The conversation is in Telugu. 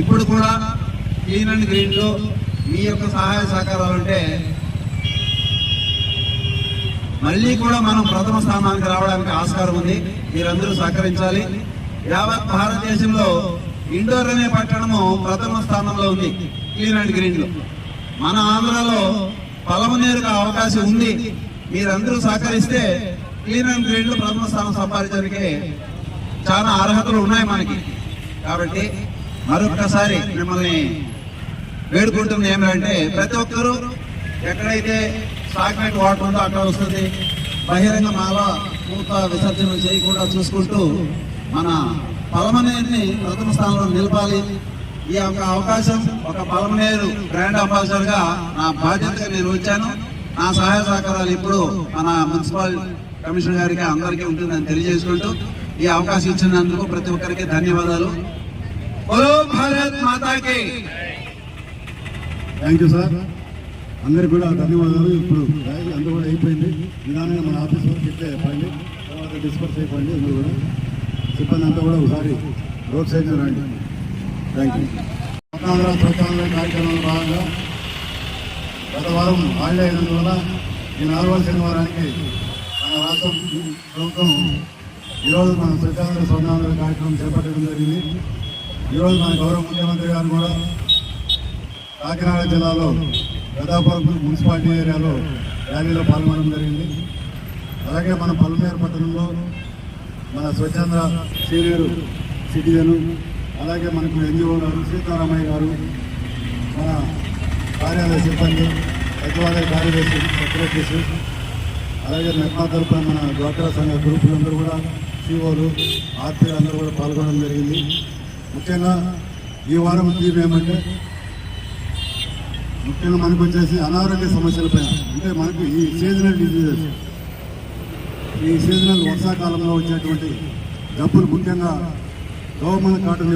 ఇప్పుడు కూడా క్లీన్ అండ్ గ్రీన్లో మీ యొక్క సహాయ సహకారాలు ఉంటే మళ్ళీ కూడా మనం ప్రథమ స్థానానికి రావడానికి ఆస్కారం ఉంది. మీరందరూ సహకరించాలి. యావత్ భారతదేశంలో ఇండోర్ అనే పట్టణము ప్రథమ స్థానంలో ఉంది క్లీన్ అండ్ గ్రీన్లో మన ఆంధ్రాలో పలమనేరుగా అవకాశం ఉంది. మీరందరూ సహకరిస్తే క్లీన్ అండ్ గ్రీన్లో ప్రథమ స్థానం సంపాదించడానికి చాలా అర్హతలు ఉన్నాయి మనకి. కాబట్టి మరొక్కసారి మిమ్మల్ని వేడుకుంటుంది ఏమిటంటే ప్రతి ఒక్కరూ ఎక్కడైతే స్టాగ్నెంట్ వాటర్ ఉందో అక్కడ వస్తుంది. బహిరంగ మాల పూత విసర్జన చేయకుండా చూసుకుంటూ మన పలమనేరుని ప్రథమ స్థానంలో నిలపాలి. ఈ యొక్క అవకాశం ఒక పలమనేరు బ్రాండ్ అంబాసిడర్గా నా బాధ్యతగా నేను వచ్చాను. నా సహాయ సహకారాలు ఇప్పుడు మన మున్సిపల్ కమిషనర్ గారికి అందరికీ ఉంటుందని తెలియజేసుకుంటూ ఈ అవకాశం ఇచ్చినందుకు ప్రతి ఒక్కరికి ధన్యవాదాలు. బోలో భారత్ మాతాకి థ్యాంక్ యూ సార్ అందరికి కూడా ధన్యవాదాలు. ఇప్పుడు ర్యాలీ కూడా అయిపోయింది. నిదానంగా మన ఆఫీస్ వరకు ఇట్లే చెప్పండి తర్వాత డిస్పర్స్ అయిపోయింది అందరూ కూడా. సిబ్బంది అంతా కూడా ఒకసారి రోడ్ సైడ్ రండి. థ్యాంక్ యూ స్వతంత్ర స్వచ్ఛాంధ్ర కార్యక్రమంలో భాగంగా గత వారం హాలిడే అయినందువల్ల ఈ నాలుగవ శనివారానికి మన రాష్ట్ర ప్రభుత్వం ఈరోజు మన స్వచ్ఛాంధ్ర స్వతంత్ర కార్యక్రమం చేపట్టడం జరిగింది. ఈరోజు మన గౌరవ ముఖ్యమంత్రి గారు కూడా కాకినాడ జిల్లాలో గదాపురం మున్సిపాలిటీ ఏరియాలో ర్యాలీలో పాల్గొనడం జరిగింది. అలాగే మన పల్మేరు పట్టణంలో మన స్వచ్ఛంద సీనియర్ సిటిజన్ అలాగే మనకు ఎన్జిఓ గారు సీతారామయ్య గారు మన కార్యాలయ సిబ్బంది సచివాలయ కార్యదర్శి సెక్రటరీస్ అలాగే మెట్మా తరపున మన డ్వాక్రా సంఘ గ్రూపులందరూ కూడా సిఓలు ఆర్పీలు అందరూ కూడా పాల్గొనడం జరిగింది. ముఖ్యంగా ఈ వారం థీమ్ ఏమంటే ముఖ్యంగా మనకు వచ్చేసి అనారోగ్య సమస్యలపైన అంటే మనకు ఈ సీజనల్ డిజీజెస్ ఈ సీజనల్ వర్షాకాలంలో వచ్చేటువంటి జబ్బులు ముఖ్యంగా గవర్నమెంట్ కాటన్